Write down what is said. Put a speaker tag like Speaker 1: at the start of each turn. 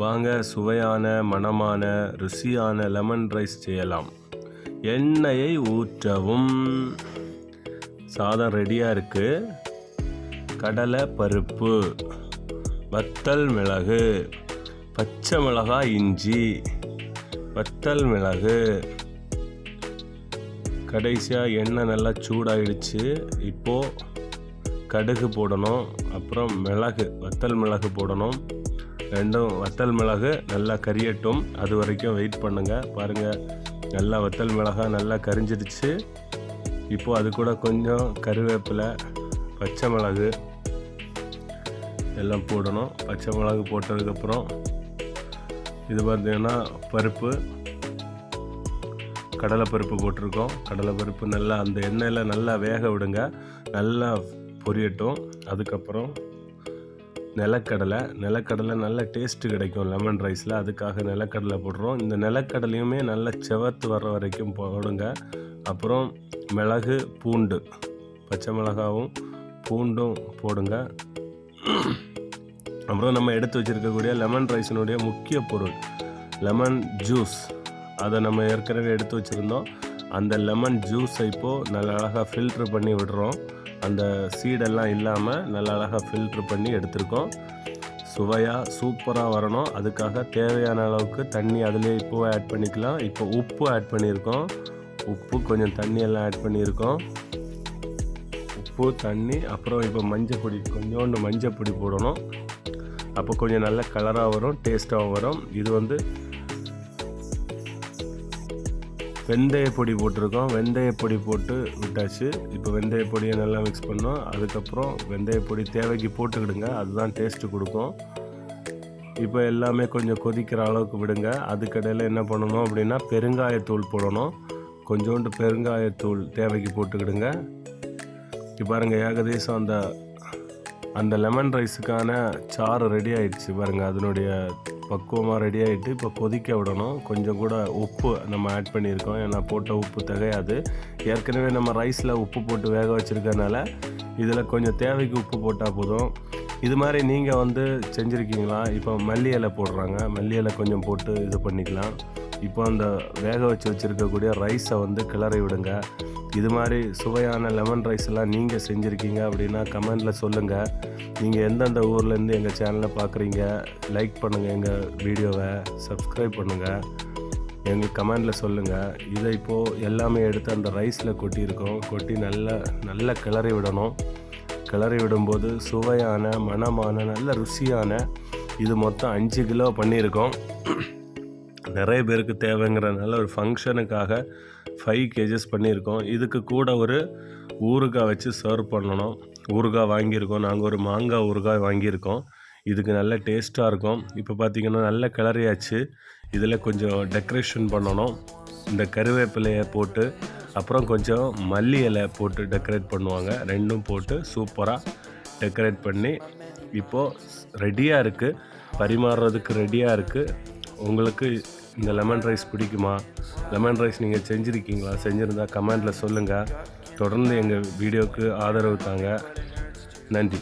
Speaker 1: வாங்க சுவையான மணமான ருசியான லெமன் ரைஸ் செய்யலாம். எண்ணெயை ஊற்றவும். சாதம் ரெடியாக இருக்குது கடலை பருப்பு வத்தல் மிளகு பச்சை மிளகாய் இஞ்சி வத்தல் மிளகு. கடைசியாக எண்ணெய் நல்லா சூடாகிடுச்சு இப்போது கடுகு போடணும் அப்புறம் மிளகு வத்தல் மிளகு போடணும். ரெண்டும் வத்தல் மிளகு நல்லா கரியட்டும் அது வரைக்கும் வெயிட் பண்ணுங்கள் பாருங்கள் நல்லா வத்தல் மிளகாய் நல்லா கரிஞ்சிடுச்சு. இப்போது அது கூட கொஞ்சம் கருவேப்பிலை பச்சை மிளகு எல்லாம் போடணும். பச்சை மிளகு போட்டதுக்கப்புறம் இது பார்த்தீங்கன்னா பருப்பு கடலை பருப்பு போட்டிருக்கோம். கடலை பருப்பு நல்லா அந்த எண்ணெயில் நல்லா வேக விடுங்க. நல்லா பொரியட்டும். அதுக்கப்புறம் நிலக்கடலை நிலக்கடலை நல்ல டேஸ்ட்டு கிடைக்கும் லெமன் ரைஸில் அதுக்காக நிலக்கடலை போடுறோம். இந்த நிலக்கடலையுமே நல்லா செவத்து வர்ற வரைக்கும் போடுங்க. அப்புறம் மிளகு பூண்டு பச்சை மிளகாவும் பூண்டும் போடுங்க. அப்புறம் நம்ம எடுத்து வச்சுருக்கக்கூடிய லெமன் ரைஸினுடைய முக்கிய பொருள் லெமன் ஜூஸ் அதை நம்ம ஏற்கனவே எடுத்து வச்சுருந்தோம். அந்த லெமன் ஜூஸை இப்போது நல்ல அழகாக ஃபில்ட்ரு பண்ணி விடுறோம். அந்த சீடெல்லாம் இல்லாமல் நல்ல அழகாக ஃபில்ட்ரு பண்ணி எடுத்திருக்கோம். சுவையாக சூப்பராக வரணும். அதுக்காக தேவையான அளவுக்கு தண்ணி அதிலே இப்போ ஆட் பண்ணிக்கலாம். இப்போ உப்பு ஆட் பண்ணியிருக்கோம். உப்பு கொஞ்சம் தண்ணி எல்லாம் ஆட் பண்ணியிருக்கோம். உப்பு தண்ணி அப்புறம் இப்போ மஞ்சள் பொடி கொஞ்சோண்டு மஞ்சள் பொடி போடணும். அப்போ கொஞ்சம் நல்ல கலராக வரும் டேஸ்ட்டாகவும் வரும். இது வந்து வெந்தய பொடி போட்டிருக்கோம். வெந்தய பொடி போட்டு விட்டாச்சு. இப்போ வெந்தய பொடியை நல்லா மிக்ஸ் பண்ணோம். அதுக்கப்புறம் வெந்தய பொடி தேவைக்கு போட்டுக்கிடுங்க. அதுதான் டேஸ்ட்டு கொடுக்கும். இப்போ எல்லாமே கொஞ்சம் கொதிக்கிற அளவுக்கு விடுங்க. அதுக்கடையில் என்ன பண்ணணும் அப்படின்னா பெருங்காயத்தூள் போடணும். கொஞ்சோண்டு பெருங்காயத்தூள் தேவைக்கு போட்டுக்கிடுங்க. இப்போ பாருங்கள் ஏகதேசம் அந்த அந்த லெமன் ரைஸுக்கான சாறு ரெடி ஆயிடுச்சு பாருங்கள் அதனுடைய பக்குவமாக ரெடி ஆகிட்டு இப்போ கொதிக்க விடணும். கொஞ்சம் கூட உப்பு நம்ம ஆட் பண்ணியிருக்கோம். ஏன்னா போட்ட உப்பு திகையாது. ஏற்கனவே நம்ம ரைஸில் உப்பு போட்டு வேக வச்சுருக்கனால இதில் கொஞ்சம் தேவைக்கு உப்பு போட்டால் போதும். இது மாதிரி நீங்கள் வந்து செஞ்சுருக்கீங்களா? இப்போ மல்லி இலை போடுறாங்க. மல்லி இலை கொஞ்சம் போட்டு இது பண்ணிக்கலாம். இப்போ அந்த வேக வச்சு வச்சுருக்கக்கூடிய ரைஸை வந்து கிளறி விடுங்க. இது மாதிரி சுவையான லெமன் ரைஸ் எல்லாம் நீங்கள் செஞ்சுருக்கீங்க அப்படின்னா கமெண்டில் சொல்லுங்கள் நீங்கள் எந்தெந்த ஊர்லேருந்து எங்கள் சேனலை பார்க்குறீங்க லைக் பண்ணுங்கள் எங்கள் வீடியோவை சப்ஸ்கிரைப் பண்ணுங்கள் எங்கள் கமெண்டில் சொல்லுங்கள் இதை இப்போது எல்லாமே எடுத்து அந்த ரைஸில் கொட்டியிருக்கோம். கொட்டி நல்லா நல்லா கிளறி விடணும். கிளறி விடும்போது சுவையான மனமான நல்ல ருசியான இது மொத்தம் அஞ்சு கிலோ பண்ணியிருக்கோம். நிறைய பேருக்கு தேவைங்கிறனால ஒரு ஃபங்க்ஷனுக்காக ஃபைவ் கேஜஸ் பண்ணியிருக்கோம். இதுக்கு கூட ஒரு ஊறுகாய் வச்சு சர்வ் பண்ணணும். ஊறுகாய் வாங்கியிருக்கோம். நாங்கள் ஒரு மாங்காய் ஊறுகாய் வாங்கியிருக்கோம். இதுக்கு நல்ல டேஸ்ட்டாக இருக்கும். இப்போ பார்த்திங்கன்னா நல்ல கிளறியாச்சு. இதில் கொஞ்சம் டெக்கரேஷன் பண்ணணும். இந்த கருவேப்பிலையை போட்டு அப்புறம் கொஞ்சம் மல்லி இலை போட்டு டெக்கரேட் பண்ணுவாங்க. ரெண்டும் போட்டு சூப்பராக டெக்கரேட் பண்ணி இப்போது ரெடியாக இருக்குது பரிமாறுறதுக்கு ரெடியாக இருக்குது உங்களுக்கு இந்த லெமன் ரைஸ் பிடிக்குமா? லெமன் ரைஸ் நீங்கள் செஞ்சுருக்கீங்களா? செஞ்சுருந்தா கமெண்டில் சொல்லுங்கள் தொடர்ந்து எங்கள் வீடியோவுக்கு ஆதரவு தாங்க. நன்றி.